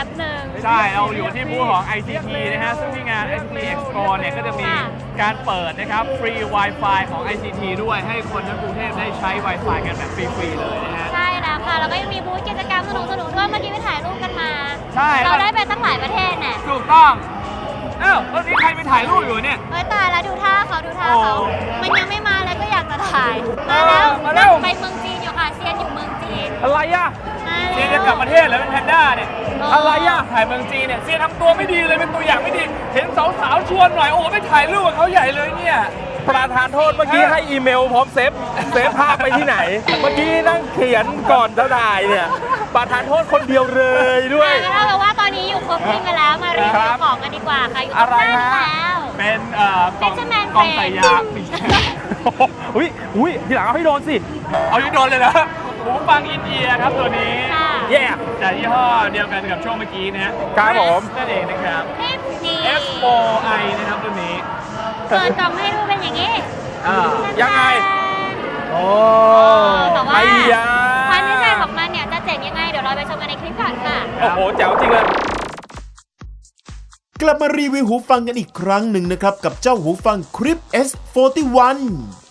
ป๊บหนึ่ง ใช่เราอยู่ที่บูธของ ICT นะฮะ ซึ่งที่งาน ICT Expo เนี่ยก็จะมีค่ะการเปิดนะครับ ฟรี Wi-Fi ของ ICT ด้วยให้คนทั้งกรุงเทพได้ใช้ Wi-Fi กันแบบฟรีๆเลยนะฮะ ใช่แล้วค่ะ แล้วก็ยังมีบูธกิจกรรมสนุกๆด้วยเมื่อกี้ไปถ่ายรูปกันมา ใช่ เราได้ไปตั้งหลายประเทศเนี่ยถูกต้อง เอ้าแล้วนี่ใครไปถ่ายรูปอยู่เนี่ยเฮ้ยตายแล้วดูท่าเขาดูท่าเขา โอ้มันยังไม่มาเลยก็อยากจะถ่ายเอมาอแล้วมาแล้วไปเมืองจีนอยู่ค่ะเซียนอยู่เมืองจีน อะไรอะมา เซียนแล้จะวกลับประเทศแล้วเป็นแพนด้าเนี่ยเออออะไรอะถ่ายเมืองจีนเนี่ยเซียนทำตัวไม่ดีเลยเป็นตัวอย่างไม่ดี เห็นสาวๆชวนหน่อยโอ้โหไปถ่ายรูปกับเขาใหญ่เลยเนี่ย ประธานโทษเมื่อกี้ให้อีเมลพร้อมเซฟเซฟภาพไปที่ไหน เมื่อกี้นั่งเขียนก่อนจะถ่ายเนี่ยประธานโทษคนเดียวเลยด้วยอะก็เท่ากับว่าตอนนี้อยู่ครบทีมกันแล้วมารีควิรัวบของกันดีกว่าค่ะอยู่ตรอะงไรหน้าฮะนี้แล้วเป็นเอ่อกล่อง Fisherman กล่องใส่ยาอุ้ยอุ้ยทีหลังเอาให้โดนสิ เอายุโดนเลยนะ หูฟังอินเดียครับตัวนี้ค่ะ แย่จากยี่ห้อเดียวกันกับช่วงเมื่อกี้นะฮะครับผม นั่นเองนะครับคลิปนี้ F4i นะครับตัวนี้ เปิดกล่องให้ดูเป็นอย่างนี้อ่า ยังไง โอ้แต่ว่าไอ้ยาความพิเศษของมันเนี่ยจะเจ๋งยังไง เดี๋ยวเราไปชมกันในคลิปก่อนค่ะ โอ้โหแจ๋วจริงเลย กลับมารีวิวหูฟังกันอีกครั้งหนึ่งนะครับ กับเจ้าหูฟัง Crip S41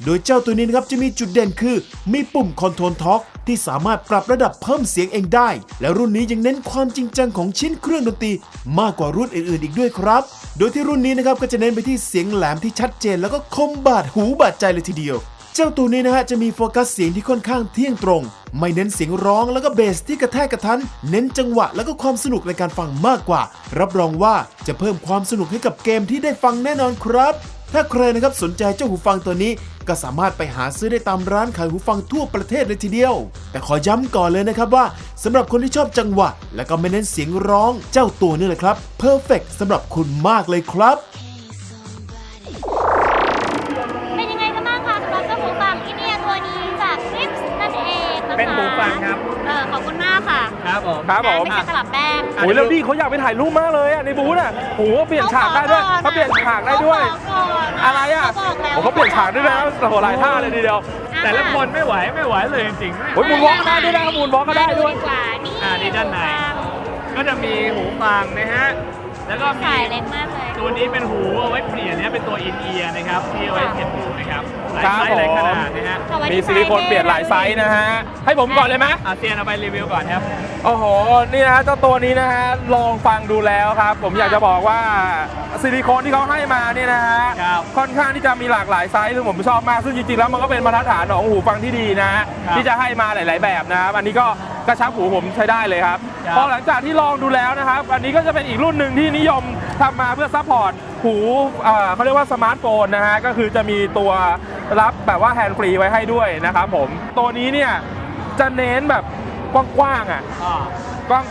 โดยเจ้าตัวนี้นะครับจะมีจุดเด่นคือ มีปุ่ม Control Talk ที่ ที่สามารถปรับระดับเพิ่มเสียงเองได้ และรุ่นนี้ยังเน้นความจริงจังของชิ้นเครื่องดนตรีมากกว่ารุ่นอื่นๆ อีกด้วยครับ โดยที่รุ่นนี้นะครับก็จะเน้นไปที่เสียงแหลมที่ชัดเจน แล้วก็คมบาดหูบาดใจเลยทีเดียว เจ้าตัวนี้นะฮะจะมีโฟกัสเสียงที่ค่อนข้างเที่ยงตรง ไม่เน้นเสียงร้องแล้วก็เบสที่กระแทกกระทัน เน้นจังหวะแล้วก็ความสนุกในการฟังมากกว่า รับรองว่าจะเพิ่มความสนุกให้กับเกมที่ได้ฟังแน่นอนครับ ถ้าใครนะครับสนใจเจ้าหูฟังตัวนี้ ก็สามารถไปหาซื้อได้ตามร้านขายหูฟังทั่วประเทศเลยทีเดียว แต่ขอย้ำก่อนเลยนะครับว่าสำหรับคนที่ชอบจังหวะ และก็ไม่เน้นเสียงร้องเจ้าตัวนี้แหละครับเพอร์เฟกสำหรับคุณมากเลยครับ ครับผมครับผม ไม่ใช่ตลับแป้ง โอ้ยแล้วนี่เขาอยากไปถ่ายรูปมากเลยอะในบูธอะโอ้โหเปลี่ยนฉากได้ด้วยเขาเปลี่ยนฉากได้ด้วยเขาขอก่นอะไรอะเขาบอกแล้วโอ้เขาเปลี่ยนฉากด้วยนะโอ้โหหลายท่าเลยทีเดียว แต่ละคนไม่ไหวไม่ไหวเลยจริงๆโอ้ยมูนวอล์กได้ด้วยนะมูนวอล์กก็ได้ด้วยมากว่านี่อ่านี่ด้านในก็จะมีหูฟังนะฮะ แล้วก็มี สายเล็กมากเลย ตัวนี้เป็นหูเอาไว้เปลี่ยนเนี่ยเป็นตัวอินเอียร์นะครับที่เอาไว้เห็นหูนะครับหลายครับไซส์หลายผมขนาดนะฮะเอาไว้มีที่ซิลิโคนเปลี่ยนหลายไซส์นะฮะ ให้ผมก่อนเลยไหมอาเซียนเอาไปรีวิวก่อนครับ โอ้โห นี่นะฮะเจ้าตัวนี้นะฮะ ลองฟังดูแล้วครับ ผมอยากจะบอกว่าซิลิโคนที่เขาให้มาเนี่ยนะฮะ ครับค่อนข้างที่จะมีหลากหลายไซส์ซึ่งผมชอบมาก ซึ่งจริงๆแล้วมันก็เป็นมาตรฐานของหูฟังที่ดีนะฮะ ครับ ที่จะให้มาหลาย ๆ แบบนะครับ อันนี้ก็ กระชับหูผมใช้ได้เลยครับครับ พอหลังจากที่ลองดูแล้วนะครับ อันนี้ก็จะเป็นอีกรุ่นหนึ่งที่นิยมทำมาเพื่อซัพพอร์ตหูเอ่อเขาเรียกว่าสมาร์ทโฟนนะฮะก็คือจะมีตัวรับแบบว่าแฮนด์ฟรีไว้ให้ด้วยนะครับผมตัวนี้เนี่ยจะเน้นแบบกว้างๆอะ อ่า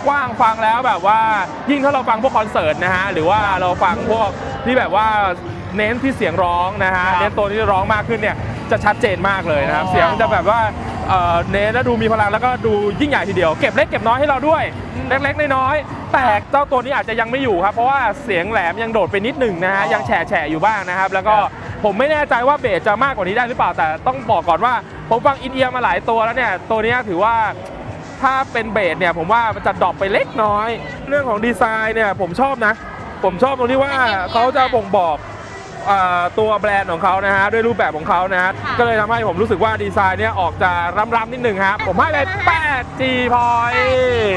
กว้างๆฟังแล้วแบบว่ายิ่งถ้าเราฟังพวกคอนเสิร์ตนะฮะหรือว่าเราฟังพวกที่แบบว่าเน้นที่เสียงร้องนะฮะครับเน้นตัวที่ร้องมากขึ้นเนี่ยจะชัดเจนมากเลยนะครับอ๋อเสียงจะแบบว่า เอ่อเน้นแล้วดูมีพลังแล้วก็ดูยิ่งใหญ่ทีเดียว เก็บเล็กเก็บน้อยให้เราด้วย เล็กๆน้อยๆแต่เจ้าตัวนี้อาจจะยังไม่อยู่ครับ เพราะว่าเสียงแหลมยังโดดไปนิดหนึ่งนะฮะยังแฉะแฉะอยู่บ้างนะครับ แล้วก็ผมไม่แน่ใจว่าเบสจะมากกว่านี้ได้หรือเปล่าแต่ต้องบอกก่อนว่า ผมฟังอินเดียมาหลายตัวแล้วเนี่ยตัวเนี้ยถือว่าถ้าเป็นเบสเนี่ยผมว่ามันจะดรอปไปเล็กน้อย เรื่องของดีไซน์เนี่ยผมชอบนะ ผมชอบตรงที่ว่าเขาจะบ่งบอกเอ่อ ตัวแบรนด์ของเขานะฮะด้วยรูปแบบของเขานะฮะค่ะก็เลยทำให้ผมรู้สึกว่าดีไซน์เนี่ยออกจะรำๆนิดหนึ่งครับผมให้เลย 8G พอย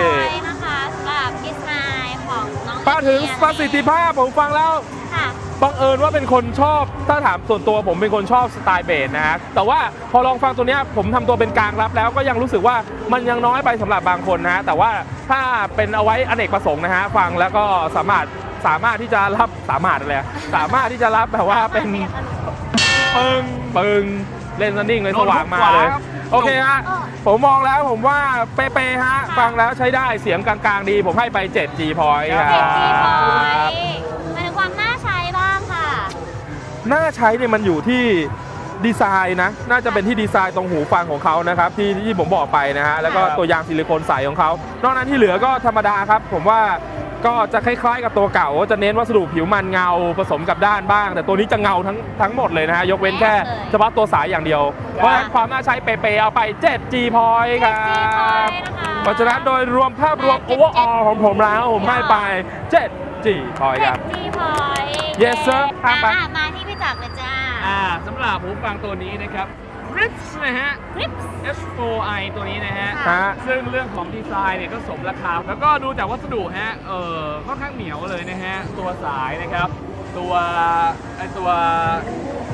ใช่นะคะสำหรับดีไซน์ของน้องมาถึงอินเดียประสิทธิภาพผมฟังแล้วค่ะบังเอิญว่าเป็นคนชอบถ้าถามส่วนตัวผมเป็นคนชอบสไตล์เบสนะฮะแต่ว่าพอลองฟังตัวเนี้ยผมทำตัวเป็นกลางรับแล้วก็ยังรู้สึกว่ามันยังน้อยไปสำหรับบางคนนะฮะแต่ว่าถ้าเป็นเอาไว้อเนกประสงค์นะฮะฟังแล้วก็สามารถ สามารถที่จะรับสามารถอะไรอะสามารถที่จะรับแบบว่าเป็นปึ้งปึ้งเล่นซันดิ้งเลยสว่างมาเลยครับโอเคฮะผมมองแล้วผมว่าเป๊ะๆฮะ ฟังแล้วใช้ได้เสียงกลางๆดี ผมให้ไป 7G point คเจ็ดรัจีพอยบมันเป็นความน่าใช้บ้างค่ะ น่าใช้เนี่ยมันอยู่ที่ดีไซน์นะ น่าจะเป็นที่ดีไซน์ตรงหูฟังของเขานะครับ ที่ที่ผมบอกไปนะฮะ แล้วก็ครับตัวยางซิลิโคนใสของเขา นอกนั้นที่เหลือก็ธรรมดาครับ ผมว่า ก็จะคล้ายๆกับตัวเก่าจะเน้นวัสดุผิวมันเงาผสมกับด้านบ้าง แต่ตัวนี้จะเงาทั้งทั้งหมดเลยนะฮะยกเว้นแค่เฉพาะตัวสายอย่างเดียว เพราะฉะนั้นความน่าใช้เป๊ะๆเอาไป 7G point คเจ็รัดจีพอยบนะคะเพราะฉะนั้นโดยรวมภาพรวม overall ของผมแล้วผมให้ไป 7 G พอยครับจีพอย Yes, sir ครับไปอะมาที่พี่จักรเลยจ้าอ่าสำหรับหูฟังตัวนี้นะครับ Rips นะฮะคลิป S4i ตัวนี้นะฮะฮะ ซึ่งเรื่องของดีไซน์เนี่ยก็สมราคา แล้วก็ดูจากวัสดุฮะ เออค่อนข้างเหนียวเลยนะฮะ ตัวสายนะครับ ตัวไอตัว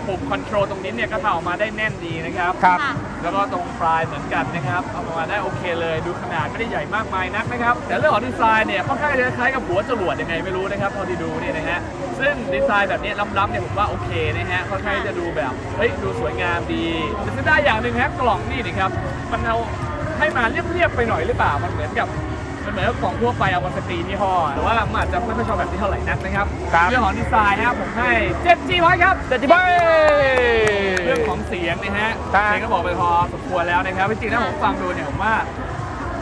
ปุ่มคอนโทรลตรงนี้เนี่ยก็ทำออกมาได้แน่นดีนะครับ ครับ ค่ะ แล้วก็ตรงปลายเหมือนกันนะครับเอาออกมาได้โอเคเลยดูขนาดไม่ได้ใหญ่มากมายนักนะครับ แต่เรื่องของดีไซน์เนี่ยค่อนข้างจะคล้ายกับหัวจรวดยังไงไม่รู้นะครับพอที่ดูเนี่ยนะฮะซึ่งดีไซน์แบบนี้ล้ำๆเนี่ยผมว่าโอเคนะฮะค่อนข้างจะดูแบบเฮ้ยดูสวยงามดีแต่เสียดายอย่างหนึ่งฮะกล่องนี่นะครับมันเอาให้มาเรียบๆไปหน่อยหรือเปล่ามันเหมือนกับ มันเหมือนกับกล่องทั่วไปเอามาสกรีนที่ห่อแต่ว่ามันอาจจะไม่ค่อยชอบแบบนี้เท่าไหร่นักนะครับ ครับ เรื่องของดีไซน์นะครับผมให้7 G ไว้ครับ เจ็ดจิบอย เรื่องของเสียงนะฮะ ครับเสียงก็บอกไปพอสมควรแล้วนะครับ จริงๆแล้วผมฟังดูเนี่ยผมว่า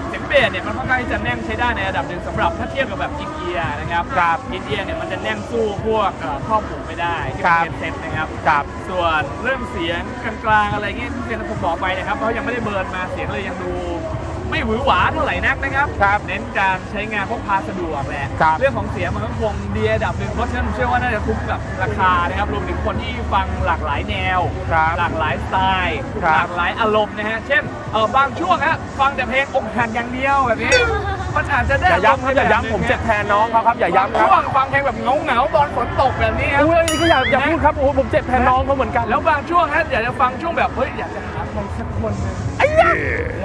เสียงเบสเนี่ยมันค่อนข้างที่จะแน่นใช้ได้ในระดับหนึ่งสำหรับถ้าเทียบกับแบบอินเอียร์นะครับครับอินเอียร์เนี่ยมันจะแน่นสู้พวกเอ่อครอบหูไม่ได้ที่ครัเป็บนเซ็ตนะครับ ครับ ส่วนเรื่องเสียงกลางๆอะไรเงี้ยที่เป็นผมบอกไปนะครับเพราะยังไม่ได้เบิร์นมาเสียงเลยยังดู ไม่หวือหวาเท่าไหร่นักนะครับครับเน้นการใช้งานพกพาสะดวกแหละครับเรื่องของเสียงมันก็คงดีระดับหนึ่งเพราะฉะนั้นผมเชื่อว่าน่าจะคุ้มกับราคานะครับรวมถึงคนที่ฟังหลากหลายแนว ครับหลากหลายสไตล์ครับ หลากหลายอารมณ์นะฮะเช่นเออบางช่วงฮะฟังแต่เพลงอกหักอย่างเดียวแบบนี้มันอาจจะได้อย่าย้ำครับอย่าย้ำผมเจ็บแทนน้องเขาครับอย่าย้ำครับช่วงฟังเพลงแบบเงาเงาๆตอนฝนตกแบบนี้ครับอุ้ยอันนี้ก็อย่าอย่าพูดครับโอ้โหผมเจ็บแทนน้องเขาเหมือนกัน แล้วบางช่วงฮะอยากจะฟังช่วงแบบเฮ้ยอยากจะหาใครสักคนหนึงไอ้ ยะ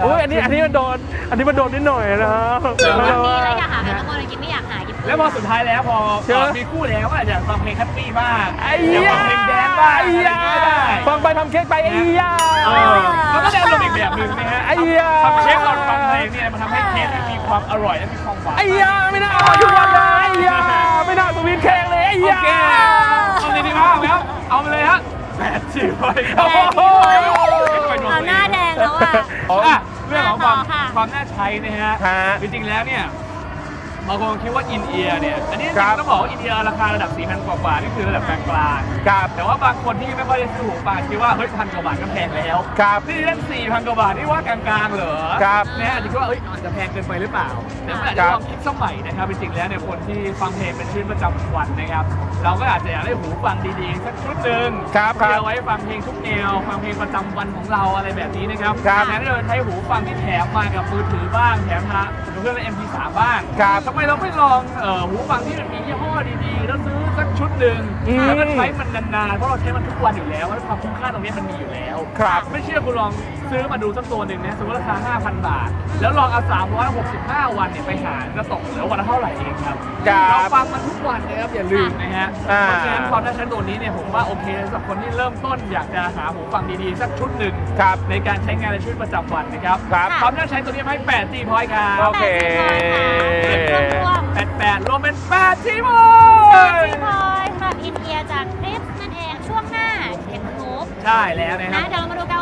โอ้ยอันนี้อันนี้มันโดน อันนี้มันโดนนิดหน่อยนะวันนี้เราอยากหาใครสักคนเลยกินไม่อยากหากินแล้วพอสุดท้ายแล้วพอเชื่อมีคู่แล้วก็อาจจะฟังเพลงแฮปปี้บ้างไอ้อยากยะฟังเพลงแดนซ์บ้างไอ้อะไรอย่างยะเงี้ยก็ได้ฟังไปทำเค้กไปไอ้ยะเออมันก็ได้อารมณ์อีกแบบหนึ่งนะฮะไอ้ยะทำเชฟตอนฟังเพลงเนี่ยมันทำให้เค้กมีความอร่อยและมีความหวานไอ้ยะไม่น่าอร่อยทุกวันเลยไอ้ยะไม่น่าสวีทเค้กเลยไอ้โอยะเคเอาดีดีมากครับเอาไปเลยฮะแปดสิบไปครับโอ้โห เอาหน้าแดง แล้วอะอะเรื่องของความต่อค่ะ ความน่าใช้นะฮะ ฮะ จริงๆ แล้วเนี่ย บางคนคิดว่าอินเอียร์เนี่ย อันนี้จริครับงๆต้องบอกว่าอินเอียร์ราคาระดับ4,000กว่าบาทนี่คือระดับกลางๆครับแต่ว่าบางคนที่ไม่ค่อยได้ซื้อหูฟังคิดว่าเฮ้ยพันกว่าบาทก็แพงแล้วครับนี่เล่นสี่พันกว่าบาทนี่ว่ากลางๆเหรอครับนะฮะอาจจะคิดว่าเอ้ยอาจจะแพงเกินไปหรือเปล่าแต่ไม่อาจคจะรับลองคิดสมัยนะครับจริงๆแล้วเนี่ยคนที่ฟังเพลงเป็นชีวิตประจำวันนะครับ เราก็อาจจะอยากได้หูฟังดีๆสักชุดหนึ่งครับครับที่เอาไว้ฟังเพลงทุกแนวฟังเพลงประจำวันของเราอะไรแบบนี้นะครับครับแทนที่เราจะใช้หูฟังที่แถมมากับมือถือบ้างแถมมา เครื่องเล่น MP3 บ้างครับ ทำไมเราไม่ลองเอ่อหูฟังที่มันมียี่ห้อดีๆ แล้วซื้อสัก ชุดหนึ่งอืมแล้วก็ใช้มันนานๆ เพราะเราใช้มันทุกวันอยู่แล้วแล้วความคุ้มค่าตรงนี้มันมีอยู่แล้ว ครับไม่เชื่อคุณลองซื้อมาดูสักตัวหนึ่งนะสมมติราคา 5,000 บาท แล้วลองเอา 365 วันเนี่ยไปหารจะตกเหลือวันละเท่าไหร่เองครับครับเราฟังมันทุกวันนะครับอย่าลืมนะฮะอ่า เพราะฉะนั้นความน่าใช้ตัวนี้เนี่ยผมว่าโอเคสำหรับคนที่เริ่มต้นอยากจะหาหูฟังดีๆสักชุดหนึ่งครับ ในการใช้งานในชีวิตประจำวันนะครับครับ ความน่าใช้ตัวนี้ให้8 G พอยครับโอเครวม แปดแปดรวมเป็นแปดทีมโอจีพอยสำหรับ อินเดียจากคลิปนั่นเองช่วงหน้าเห็นนูบใช่แล้วนะครันะบ เดี๋ยวเรามาดูกัน